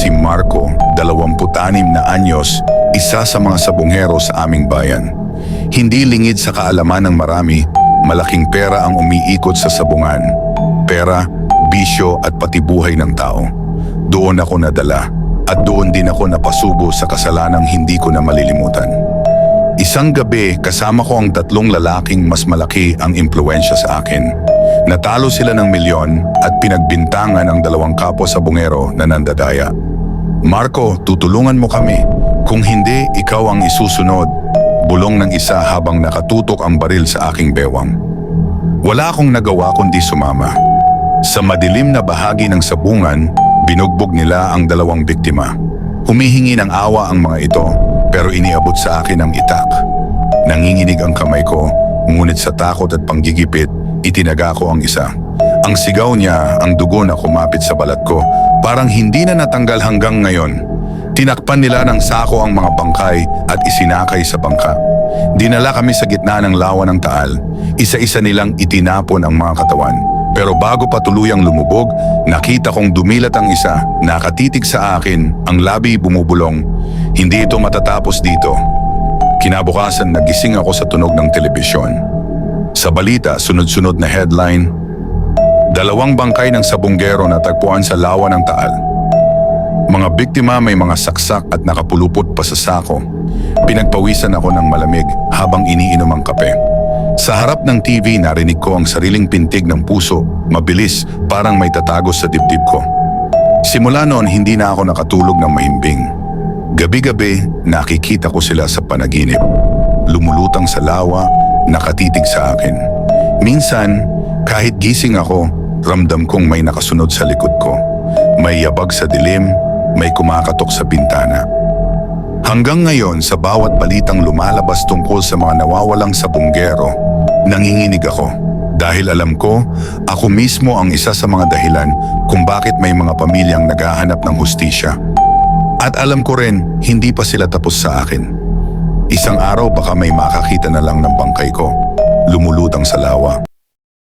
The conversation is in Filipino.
si Marco, 26 na anyos, isa sa mga sabongero sa aming bayan. Hindi lingid sa kaalaman ng marami, malaking pera ang umiikot sa sabungan. Pera, bisyo at pati buhay ng tao. Doon ako nadala at doon din ako napasubo sa kasalanang hindi ko na malilimutan. Isang gabi kasama ko ang tatlong lalaking mas malaki ang impluensya sa akin. Natalo sila ng milyon at pinagbintangan ang dalawang kapo sa bungero na nandadaya. Marco, tutulungan mo kami. Kung hindi, ikaw ang isusunod. Bulong ng isa habang nakatutok ang baril sa aking bewang. Wala akong nagawa kundi sumama. Sa madilim na bahagi ng sabungan, binugbog nila ang dalawang biktima. Humihingi ng awa ang mga ito pero iniabot sa akin ang itak. Nanginginig ang kamay ko, ngunit sa takot at panggigipit, itinaga ko ang isa. Ang sigaw niya, ang dugo na kumapit sa balat ko, parang hindi na natanggal hanggang ngayon. Tinakpan nila ng sako ang mga bangkay at isinakay sa bangka. Dinala kami sa gitna ng lawa ng taal. Isa-isa nilang itinapon ang mga katawan. Pero bago pa tuluyang lumubog, nakita kong dumilat ang isa, nakatitig sa akin, ang labi bumubulong. Hindi ito matatapos dito. Kinabukasan nagising ako sa tunog ng telebisyon. Sa balita, sunod-sunod na headline, Dalawang bangkay ng sabunggero na tagpuan sa lawa ng taal. Mga biktima may mga saksak at nakapulupot pa sa sako. Pinagpawisan ako ng malamig habang iniinom ang kape. Sa harap ng TV narinig ko ang sariling pintig ng puso, mabilis, parang may tatagos sa dibdib ko. Simula noon hindi na ako nakatulog ng mahimbing. Gabi-gabi nakikita ko sila sa panaginip. Lumulutang sa lawa, nakatitig sa akin. Minsan, kahit gising ako, ramdam kong may nakasunod sa likod ko. May yabag sa dilim, may kumakatok sa bintana. Hanggang ngayon sa bawat balitang lumalabas tungkol sa mga nawawalang sabunggero, nanginginig ako. Dahil alam ko, ako mismo ang isa sa mga dahilan kung bakit may mga pamilyang naghahanap ng hustisya. At alam ko rin, hindi pa sila tapos sa akin. Isang araw baka may makakita na lang ng bangkay ko, lumulutang sa lawa.